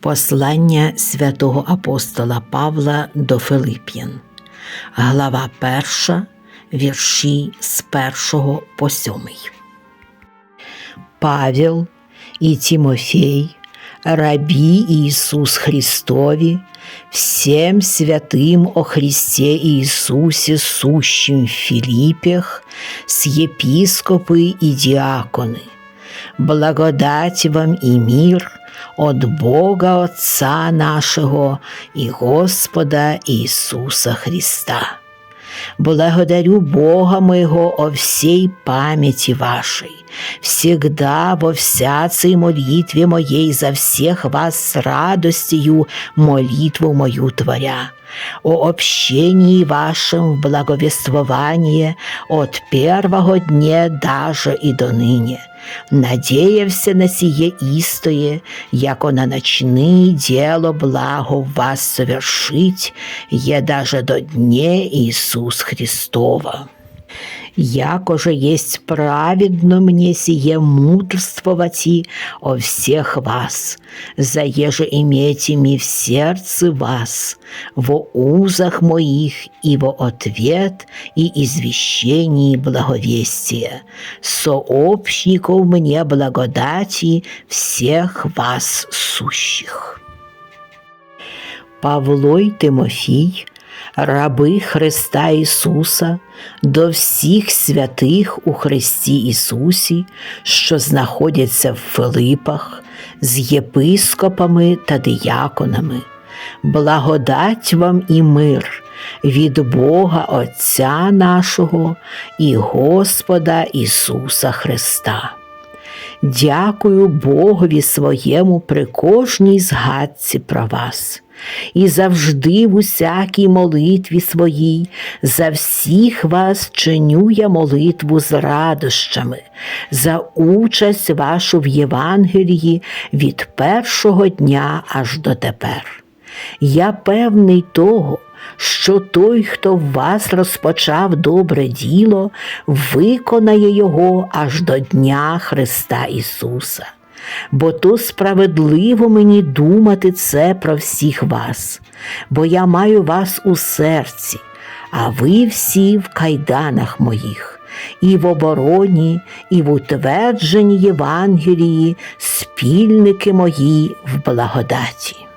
Послання святого апостола Павла до Филип'ян, глава 1, вірші з 1 по 7. Павел и Тимофей, раби Иисус Христове, всем святым о Христе Иисусе, сущим в Филиппах, с епископы и диаконы, благодать вам и мир от Бога Отца нашего и Господа Иисуса Христа. Благодарю Бога моего о всей памяти вашей, всегда во всяцей молитве моей за всех вас с радостью молитву мою творя, о общении вашем в благовествовании от первого дня даже и до ныне, надеявся на сие истое, яко на ночные дело благо вас совершить, е даже до дне Иисус Христова. Яко же есть праведно мне сие мудрствовать о всех вас, заеже имейте ми в сердце вас, во узах моих и во ответ и извещении благовестия, сообщников мне благодати всех вас сущих. Павло й Тимофій, раби Христа Ісуса, до всіх святих у Христі Ісусі, що знаходяться в Филипах, з єпископами та дияконами. Благодать вам і мир від Бога Отця нашого і Господа Ісуса Христа. Дякую Богові своєму при кожній згадці про вас, і завжди в усякій молитві своїй за всіх вас чиню я молитву з радощами, за участь вашу в Євангелії від першого дня аж до тепер. Я певний того, що той, хто в вас розпочав добре діло, виконає його аж до Дня Христа Ісуса. Бо то справедливо мені думати це про всіх вас, бо я маю вас у серці, а ви всі в кайданах моїх, і в обороні, і в утвердженні Євангелії, спільники мої в благодаті.